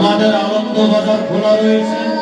আমাদের আনন্দ বাজার খোলা রয়েছে।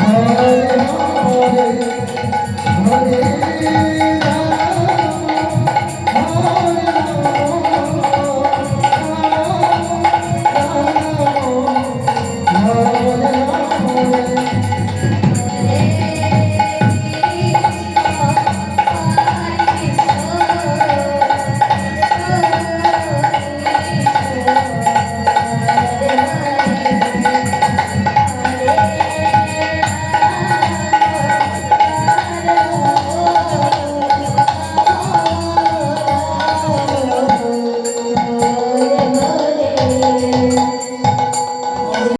হরে হরে হরে